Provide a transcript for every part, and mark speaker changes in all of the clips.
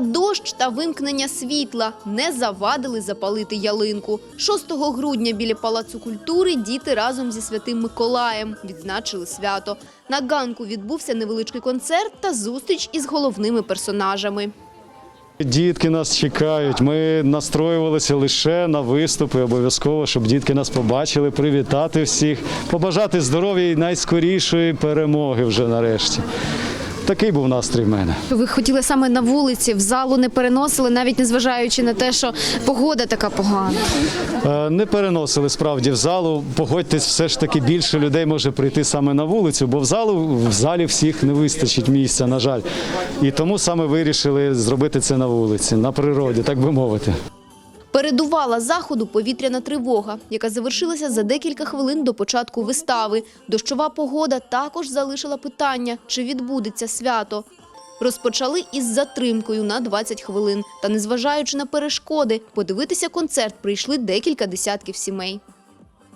Speaker 1: дощ та вимкнення світла не завадили запалити ялинку. 6 грудня біля Палацу культури діти разом зі Святим Миколаєм відзначили свято. На ганку відбувся невеличкий концерт та зустріч із головними персонажами.
Speaker 2: Дітки нас чекають. Ми настроювалися лише на виступи, обов'язково, щоб дітки нас побачили, привітати всіх, побажати здоров'я і найскорішої перемоги вже нарешті. Такий був настрій в мене.
Speaker 3: Ви хотіли саме на вулиці, в залу не переносили, навіть незважаючи на те, що погода така погана.
Speaker 2: Е, Не переносили справді в залу. Погодьтесь, все ж таки більше людей може прийти саме на вулицю, бо в залу в залі всіх не вистачить місця, на жаль. І тому саме вирішили зробити це на вулиці, на природі, так би мовити.
Speaker 1: Передувала заходу повітряна тривога, яка завершилася за декілька хвилин до початку вистави. Дощова погода також залишила питання, чи відбудеться свято. Розпочали із затримкою на 20 хвилин. Та незважаючи на перешкоди, подивитися концерт прийшли декілька десятків сімей.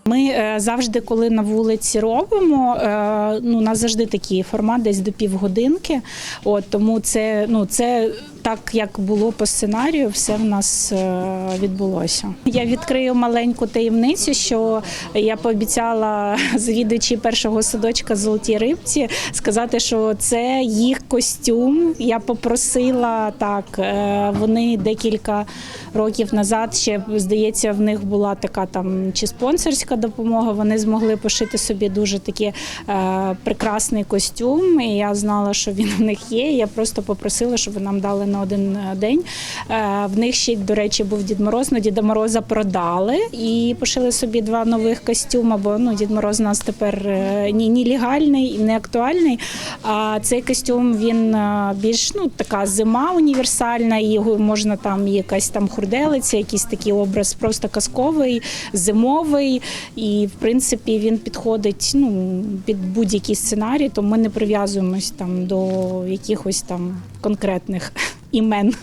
Speaker 4: Ми е, завжди, коли на вулиці робимо, е, ну у нас завжди такий формат, десь до півгодинки. От тому це ну це так, як було по сценарію, все в нас е, відбулося. Я відкрию маленьку таємницю, що я пообіцяла завідувачі першого садочка Золотій рибці сказати, що це їх костюм. Я попросила так. е, Вони декілька років назад ще здається, в них була така там чи спонсорська допомога. Вони змогли пошити собі дуже такий е, прекрасний костюм. І я знала, що він в них є. Я просто попросила, щоб нам дали на один е, день. Е, в них ще, до речі, був Дід Мороз. Ну, Діда Мороза продали і пошили собі два нових костюми. Бо ну, Дід Мороз у нас тепер е, ні, ні легальний, не актуальний. А цей костюм він більш ну така зима універсальна, і можна там якась там хурделиця, якийсь такий образ просто казковий, зимовий. І в принципі він підходить ну, під будь-який сценарій, то ми не прив'язуємось там до якихось там конкретних імен.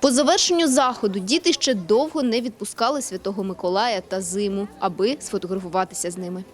Speaker 1: По завершенню заходу діти ще довго не відпускали Святого Миколая та зиму, аби сфотографуватися з ними.